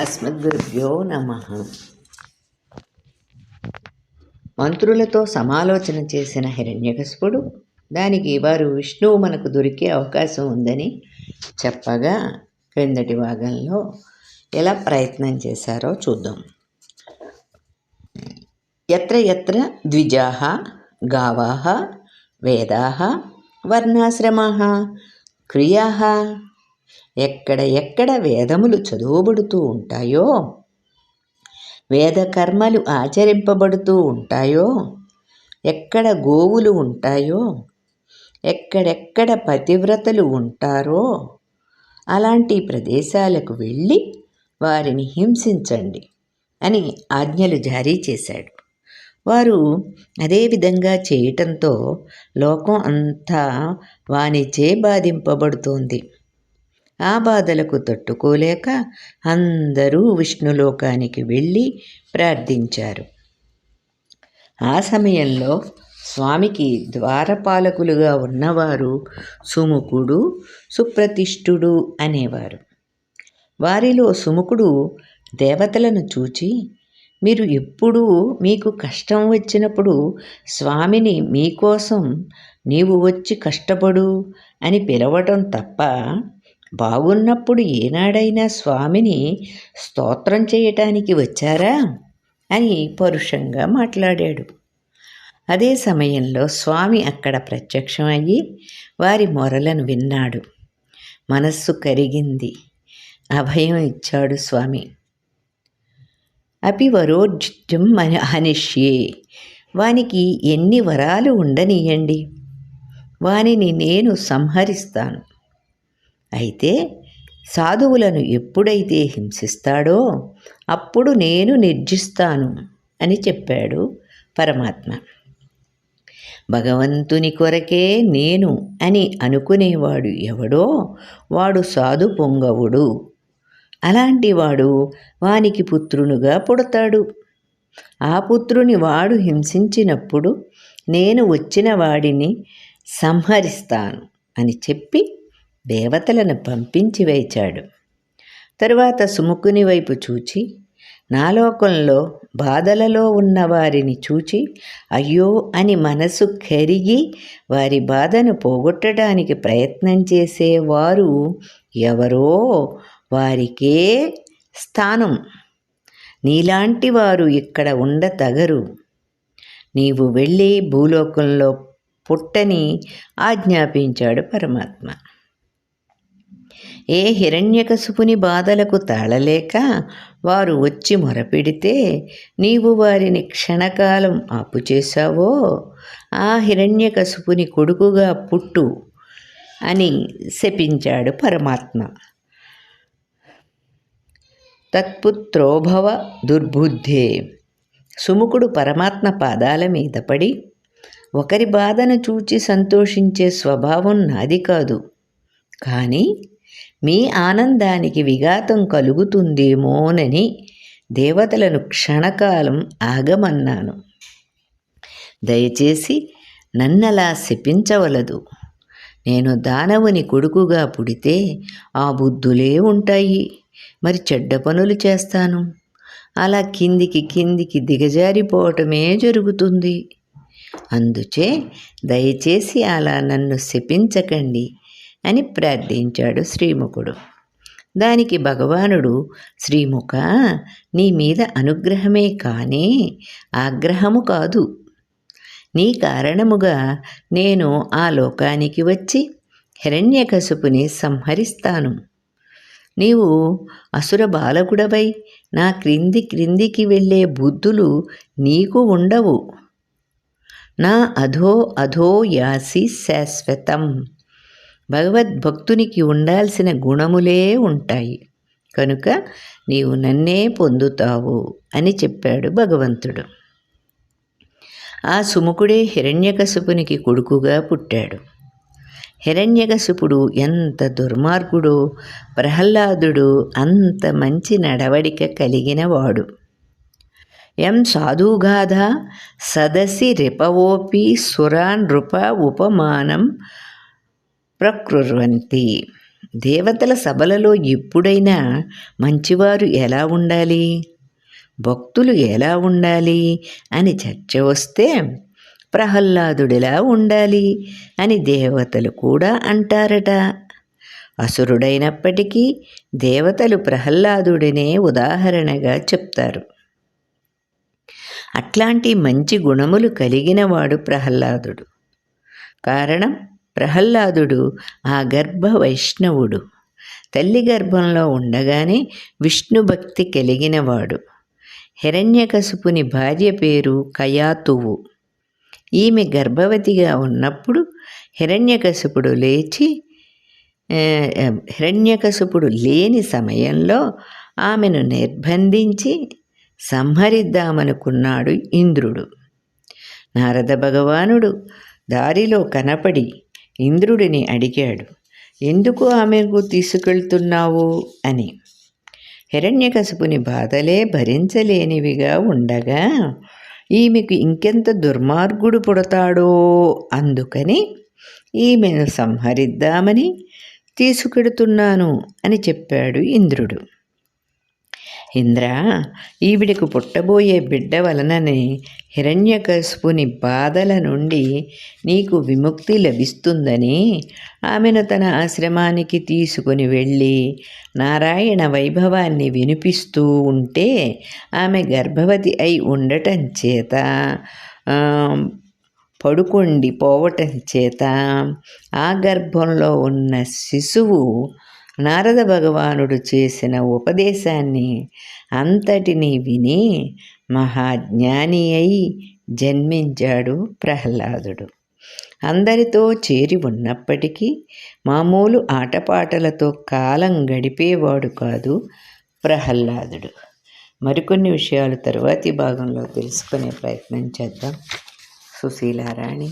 అస్మద్గురుభ్యో నమ. మంత్రులతో సమాలోచన చేసిన హిరణ్యకశిపుడు దానికి వారు విష్ణువు మనకు దొరికే అవకాశం ఉందని చెప్పగా క్రిందటి భాగంలో ఎలా ప్రయత్నం చేశారో చూద్దాం. ఎత్ర ఎత్ర ద్విజాహ గావాహ వేదాహ వర్ణాశ్రమాహ క్రియాహ ఎక్కడ ఎక్కడ వేదములు చదువబడుతూ ఉంటాయో వేద కర్మలు ఆచరింపబడుతూ ఉంటాయో ఎక్కడ గోవులు ఉంటాయో ఎక్కడెక్కడ పతివ్రతలు ఉంటారో అలాంటి ప్రదేశాలకు వెళ్ళి వారిని హింసించండి అని ఆజ్ఞలు జారీ చేశాడు. వారు అదేవిధంగా చేయటంతో లోకం అంతా వానిచే బాధింపబడుతోంది. ఆ బాధలకు తట్టుకోలేక అందరూ విష్ణులోకానికి వెళ్ళి ప్రార్థించారు. ఆ సమయంలో స్వామికి ద్వారపాలకులుగా ఉన్నవారు సుముఖుడు సుప్రతిష్ఠుడు అనేవారు. వారిలో సుముఖుడు దేవతలను చూచి మీరు ఎప్పుడూ మీకు కష్టం వచ్చినప్పుడు స్వామిని మీకోసం నీవు వచ్చి కష్టపడు అని పిలవటం తప్ప బాగున్నప్పుడు ఏనాడైనా స్వామిని స్తోత్రం చేయటానికి వచ్చారా? అని పరుషంగా మాట్లాడాడు. అదే సమయంలో స్వామి అక్కడ ప్రత్యక్షం అయ్యి వారి మొరలను విన్నాడు. మనస్సు కరిగింది. అభయం ఇచ్చాడు స్వామి. అపి వరోజిత్యం అనిష్యే. వానికి ఎన్ని వరాలు ఉండనీయండి. వానిని నేను సంహరిస్తాను. అయితే సాధువులను ఎప్పుడైతే హింసిస్తాడో అప్పుడు నేను నిర్జిస్తాను అని చెప్పాడు పరమాత్మ. భగవంతుని కొరకే నేను అని అనుకునేవాడు ఎవడో వాడు సాధు పొంగవుడు. అలాంటి వాడు వానికి పుత్రునుగా పుడతాడు. ఆ పుత్రుని వాడు హింసించినప్పుడు నేను వచ్చిన వాడిని సంహరిస్తాను అని చెప్పి దేవతలను పంపించి వేచాడు. తరువాత సుముఖుని వైపు చూచి నాలోకంలో బాధలలో ఉన్న వారిని చూచి అయ్యో అని మనసు కరిగి వారి బాధను పోగొట్టడానికి ప్రయత్నం చేసేవారు ఎవరో వారికే స్థానం. నీలాంటి వారు ఇక్కడ ఉండతగరు నీవు వెళ్ళి భూలోకంలో పుట్టని ఆజ్ఞాపించాడు పరమాత్మ. ఏ హిరణ్యకశుపుని బాధలకు తాళలేక వారు వచ్చి మొరపెడితే నీవు వారిని క్షణకాలం ఆపుచేశావో ఆ హిరణ్యకశుపుని కొడుకుగా పుట్టు అని శపించాడు పరమాత్మ. తత్పుత్రోభవ దుర్బుద్ధే. సుముఖుడు పరమాత్మ పాదాల మీద పడి ఒకరి బాధను చూచి సంతోషించే స్వభావం నాది కాదు. కానీ మీ ఆనందానికి విఘాతం కలుగుతుందేమోనని దేవతలను క్షణకాలం ఆగమన్నాను. దయచేసి నన్నలా శపించవలదు. నేను దానవుని కొడుకుగా పుడితే ఆ బుద్ధులే ఉంటాయి. మరి చెడ్డ పనులు చేస్తాను. అలా కిందికి కిందికి దిగజారిపోవటమే జరుగుతుంది. అందుచే దయచేసి అలా నన్ను శపించకండి. అని ప్రార్థించాడు శ్రీముఖుడు. దానికి భగవానుడు శ్రీముఖ నీ మీద అనుగ్రహమే కానీ ఆగ్రహము కాదు. నీ కారణముగా నేను ఆ లోకానికి వచ్చి హిరణ్యకశపుని సంహరిస్తాను. నీవు అసుర బాలకుడవై నా క్రింది క్రిందికి వెళ్ళే బుద్ధులు నీకు ఉండవు. నా అధో అధో యాసి శాశ్వతం. భగవద్భక్తునికి ఉండాల్సిన గుణములే ఉంటాయి. కనుక నీవు నన్నే పొందుతావు అని చెప్పాడు భగవంతుడు. ఆ సుముఖుడే హిరణ్యకశపునికి కొడుకుగా పుట్టాడు. హిరణ్యకశపుడు ఎంత దుర్మార్గుడో ప్రహ్లాదుడు అంత మంచి నడవడిక కలిగినవాడు. ఎం సాధుగాధ సదసి రిపవోపి సురాన్ నృప ఉపమానం ప్రకృర్వంతి. దేవతల సభలలో ఎప్పుడైనా మంచివారు ఎలా ఉండాలి? భక్తులు ఎలా ఉండాలి? అని చర్చ వస్తే ప్రహ్లాదుడిలా ఉండాలి అని దేవతలు కూడా అంటారట. అసురుడైనప్పటికీ దేవతలు ప్రహ్లాదుడినే ఉదాహరణగా చెప్తారు. అట్లాంటి మంచి గుణములు కలిగినవాడు ప్రహ్లాదుడు. కారణం ప్రహ్లాదుడు ఆ గర్భ వైష్ణవుడు. తల్లి గర్భంలో ఉండగానే విష్ణు భక్తి కలిగినవాడు. హిరణ్యకశుపుని భార్య పేరు కయాతువు. ఈమె గర్భవతిగా ఉన్నప్పుడు హిరణ్యకశపుడు లేచి హిరణ్యకశపుడు లేని సమయంలో ఆమెను నిర్బంధించి సంహరిద్దామనుకున్నాడు ఇంద్రుడు. నారద భగవానుడు దారిలో కనపడి ఇంద్రుడిని అడిగాడు ఎందుకు ఆమెకు తీసుకెళ్తున్నావు? అని. హిరణ్యకశపుని బాధలే భరించలేనివిగా ఉండగా ఈమెకు ఇంకెంత దుర్మార్గుడు పుడతాడో అందుకని ఈమెను సంహరిద్దామని తీసుకెడుతున్నాను అని చెప్పాడు ఇంద్రుడు. ఇంద్ర ఈవిడికి పుట్టబోయే బిడ్డ వలననే హిరణ్యకశుపుని బాధల నుండి నీకు విముక్తి లభిస్తుందని ఆమెను తన ఆశ్రమానికి తీసుకుని వెళ్ళి నారాయణ వైభవాన్ని వినిపిస్తూ ఉంటే ఆమె గర్భవతి అయి ఉండటం చేత పడుకొండి పోవటం చేత ఆ గర్భంలో ఉన్న శిశువు నారద భగవానుడు చేసిన ఉపదేశాన్ని అంతటినీ విని మహాజ్ఞాని అయి జన్మించాడు ప్రహ్లాదుడు. అందరితో చేరి ఉన్నప్పటికీ మామూలు ఆటపాటలతో కాలం గడిపేవాడు కాదు ప్రహ్లాదుడు. మరికొన్ని విషయాలు తరువాతి భాగంలో తెలుసుకునే ప్రయత్నం చేద్దాం. సుశీలారాణి.